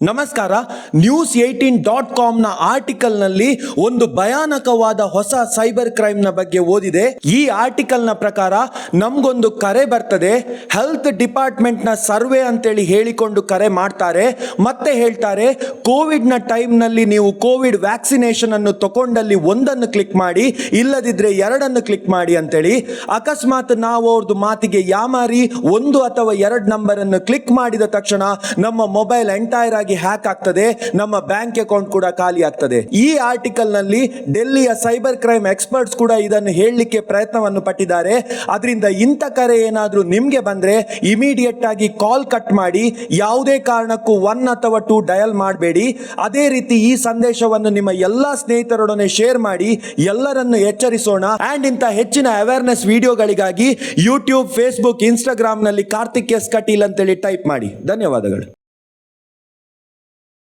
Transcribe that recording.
ನಮಸ್ಕಾರ news eighteen dot ಕಾಮ್ನ ಆರ್ಟಿಕಲ್ನಲ್ಲಿ ಒಂದು ಭಯಾನಕವಾದ ಹೊಸ ಸೈಬರ್ ಕ್ರೈಮ್ನ ಬಗ್ಗೆ ಓದಿದೆ. ಈ ಆರ್ಟಿಕಲ್ನ ಪ್ರಕಾರ ನಮ್ಗೊಂದು ಕರೆ ಬರ್ತದೆ. ಹೆಲ್ತ್ ಡಿಪಾರ್ಟ್ಮೆಂಟ್ನ ಸರ್ವೆ ಅಂತೇಳಿ ಹೇಳಿಕೊಂಡು ಕರೆ ಮಾಡ್ತಾರೆ. ಮತ್ತೆ ಹೇಳ್ತಾರೆ ಕೋವಿಡ್ನ ಟೈಮ್ನಲ್ಲಿ ನೀವು ಕೋವಿಡ್ ವ್ಯಾಕ್ಸಿನೇಷನ್ ಅನ್ನು ತಗೊಂಡಲ್ಲಿ ಒಂದನ್ನು ಕ್ಲಿಕ್ ಮಾಡಿ, ಇಲ್ಲದಿದ್ರೆ ಎರಡನ್ನು ಕ್ಲಿಕ್ ಮಾಡಿ ಅಂತೇಳಿ ಅಕಸ್ಮಾತ್ ನಾವು ಅವ್ರದ್ದು ಮಾತಿಗೆ ಯಾಮಾರಿ ಒಂದು ಅಥವಾ ಎರಡು ನಂಬರನ್ನು ಕ್ಲಿಕ್ ಮಾಡಿದ ತಕ್ಷಣ ನಮ್ಮ ಮೊಬೈಲ್ ಎಂಟೈರ್ ಆಗಿ ಹ್ಯಾಕ್ ಆಗ್ತದೆ, ನಮ್ಮ ಬ್ಯಾಂಕ್ ಅಕೌಂಟ್ ಕೂಡ ಖಾಲಿ ಆಗ್ತದೆ. ಈ ಆರ್ಟಿಕಲ್ನಲ್ಲಿ ಡೆಲ್ಲಿಯ ಸೈಬರ್ ಕ್ರೈಮ್ ಎಕ್ಸ್ಪರ್ಟ್ಸ್ ಕೂಡ ಇದನ್ನು ಹೇಳಲಿಕ್ಕೆ ಪ್ರಯತ್ನವನ್ನು ಪಟ್ಟಿದ್ದಾರೆ. ಅದರಿಂದ ಇಂಥ ಕರೆ ಏನಾದರೂ ನಿಮಗೆ ಬಂದ್ರೆ ಇಮಿಡಿಯೇಟ್ ಆಗಿ ಕಾಲ್ ಕಟ್ ಮಾಡಿ, ಯಾವುದೇ ಕಾರಣಕ್ಕೂ ಒನ್ ಅಥವಾ ಟೂ ಡಯಲ್ ಮಾಡಬೇಡಿ. ಅದೇ ರೀತಿ ಈ ಸಂದೇಶವನ್ನು ನಿಮ್ಮ ಎಲ್ಲಾ ಸ್ನೇಹಿತರೊಡನೆ ಶೇರ್ ಮಾಡಿ, ಎಲ್ಲರನ್ನು ಎಚ್ಚರಿಸೋಣ. ಆ್ಯಂಡ್ ಇಂಥ ಹೆಚ್ಚಿನ ಅವೇರ್ನೆಸ್ ವಿಡಿಯೋಗಳಿಗಾಗಿ ಯೂಟ್ಯೂಬ್ ಫೇಸ್ಬುಕ್ ಇನ್ಸ್ಟಾಗ್ರಾಮ್ನಲ್ಲಿ ಕಾರ್ತಿಕ್ ಎಸ್ ಕಟೀಲ್ ಅಂತೇಳಿ ಟೈಪ್ ಮಾಡಿ. ಧನ್ಯವಾದಗಳು.